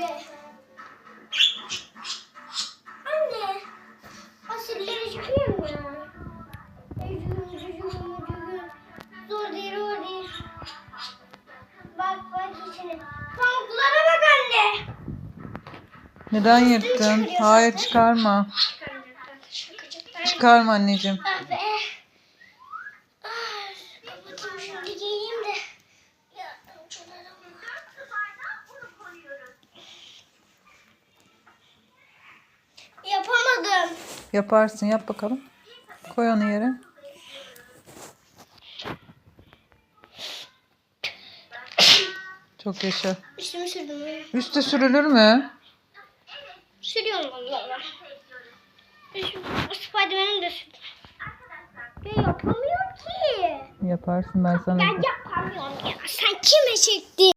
Anne. Anne. Asırları çıkıyor mu ya? Zor. Bak, bak içine. Pamuklara bak anne. Neden yırttın? Hayır çıkarma. Çıkarma anneciğim. Yaparsın yap bakalım. Koy onu yere. Çok yaşa. Üstümü sürdüm. Üste sürülür mü? Sürüyorum valla. Spiderman'ı da sürdüm. Ben yapamıyorum ki. Yaparsın ben sana. Ben yapamıyorum ya. Sen kime çektin?